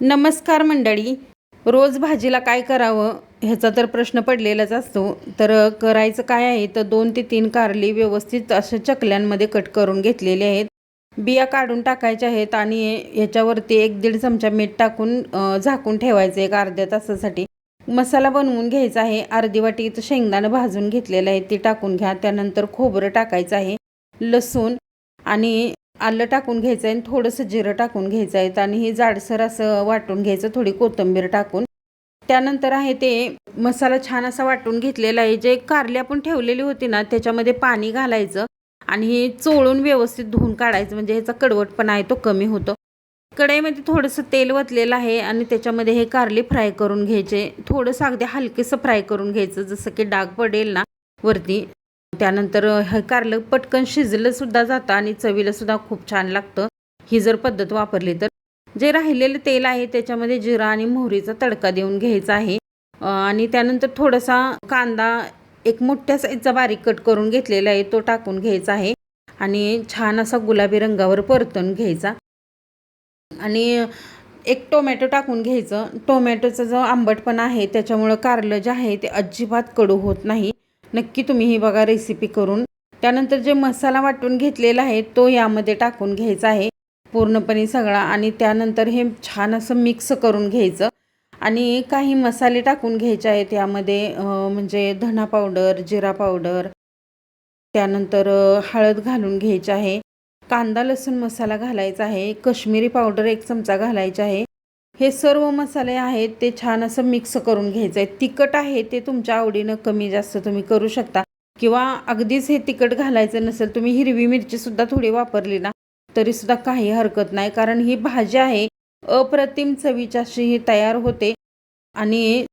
नमस्कार मंडळी. रोज भाजीला काय करावं? ह्याचा तर प्रश्न पडलेलाच असतो. तर करायचं काय आहे? तर दोन ते तीन कारली व्यवस्थित अशा चकल्यांमध्ये कट करून घेतलेले आहेत. बिया काढून टाकायच्या आहेत आणि ह्याच्यावरती एक दीड चमचा मीठ टाकून झाकून ठेवायचं एक अर्ध्या तासासाठी. मसाला बनवून घ्यायचा आहे. अर्धी वाटी इथं शेंगदाणं भाजून घेतलेलं आहे. ते टाकून घ्या. त्यानंतर खोबरं टाकायचं आहे. लसूण आणि आलं टाकून घ्यायचं आहे आणि थोडंसं जिरं टाकून घ्यायचं आहे आणि हे जाडसर असं वाटून घ्यायचं थोडी कोथिंबीर टाकून. त्यानंतर आहे ते मसाला छान असा वाटून घेतलेला आहे. जे कारली आपण ठेवलेली होती ना त्याच्यामध्ये पाणी घालायचं आणि हे चोळून व्यवस्थित धुवून काढायचं. म्हणजे ह्याचा कडवटपणा आहे तो कमी होतो. कढईमध्ये थोडंसं तेल वतलेलं आहे आणि त्याच्यामध्ये हे कारली फ्राय करून घ्यायचे. थोडंसं अगदी हलकेसं फ्राय करून घ्यायचं जसं की डाग पडेल ना वरती. त्यानंतर हे कारलं पटकन शिजलं सुद्धा जातं आणि चवीला सुद्धा खूप छान लागतं. ही जर पद्धत वापरली तर. जे राहिलेलं तेल आहे त्याच्यामध्ये जिरा आणि मोहरीचा तडका देऊन घ्यायचा आहे. आणि त्यानंतर थोडासा कांदा एक मोठ्या साईजचा बारीक कट करून घेतलेला आहे तो टाकून घ्यायचा आहे. आणि छान असा गुलाबी रंगावर परतून घ्यायचा. आणि एक टोमॅटो टाकून घ्यायचं. टोमॅटोचा जो आंबटपणा आहे त्याच्यामुळं कारलं जे आहे ते अजिबात कडू होत नाही. नक्की तुम्ही ही बघा रेसिपी करून. त्यानंतर जे मसाला वाटून घेतलेला आहे तो यामध्ये टाकून घ्यायचा आहे. पूर्णपणे सगळा आणि त्यानंतर हे छान असं मिक्स करून घ्यायचं. आणि काही मसाले टाकून घ्यायचे आहेत यामध्ये म्हणजे धना पावडर जिरा पावडर त्यानंतर हळद घालून घ्यायची आहे. कांदा लसूण मसाला घालायचा आहे. कश्मीरी पावडर एक चमचा घालायचा आहे. हे सर्व मसाले आहेत ते छान असं मिक्स करून घ्यायचं आहे. तिखट आहे ते तुमच्या आवडीनं कमी जास्त तुम्ही करू शकता. किंवा अगदीच हे तिखट घालायचं नसेल तुम्ही हिरवी मिरचीसुद्धा थोडी वापरली ना तरीसुद्धा काही हरकत नाही. कारण ही भाजी आहे अप्रतिम चवीची अशी ही तयार होते. आणि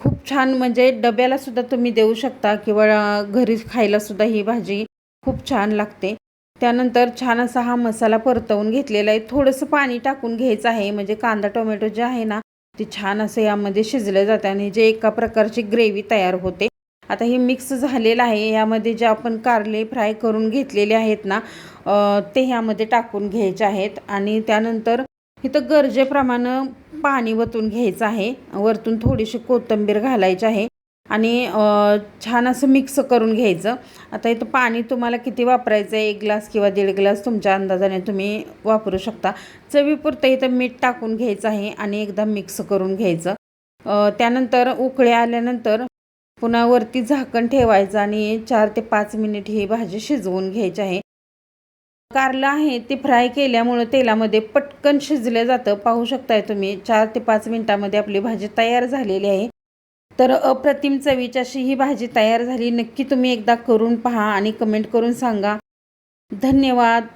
खूप छान म्हणजे डब्याला सुद्धा तुम्ही देऊ शकता किंवा घरी खायला सुद्धा ही भाजी खूप छान लागते. त्यानंतर छान असा हा मसाला परतवून घेतलेला आहे. थोडंसं पाणी टाकून घ्यायचं आहे. म्हणजे कांदा टोमॅटो जे आहे ना ते छान असं यामध्ये शिजलं जातं आणि जे एका प्रकारची ग्रेव्ही तयार होते. आता हे मिक्स झालेलं आहे. यामध्ये जे आपण कारले फ्राय करून घेतलेले आहेत ना ते ह्यामध्ये टाकून घ्यायचे आहेत. आणि त्यानंतर इथं गरजेप्रमाणे पाणी वतून घ्यायचं आहे. वरतून थोडीशी कोथिंबीर घालायची आहे. आणि छान असं मिक्स करून घ्यायचं. आता इथं पाणी तुम्हाला किती वापरायचं आहे एक ग्लास किंवा दीड ग्लास तुमच्या अंदाजाने तुम्ही वापरू शकता. चवीपुरतं इथं मीठ टाकून घ्यायचं आहे आणि एकदा मिक्स करून घ्यायचं. त्यानंतर उकळे आल्यानंतर पुन्हा वरती झाकण ठेवायचं आणि चार ते पाच मिनिट ही भाजी शिजवून घ्यायची आहे. कारलं आहे ते फ्राय केल्यामुळं तेलामध्ये पटकन शिजलं जातं. पाहू शकताय तुम्ही चार ते पाच मिनिटामध्ये आपली भाजी तयार झालेली आहे. तर अप्रतिम चवीची अशी ही भाजी तयार झाली. नक्की तुम्ही एकदा करून पहा आणि कमेंट करून सांगा. धन्यवाद.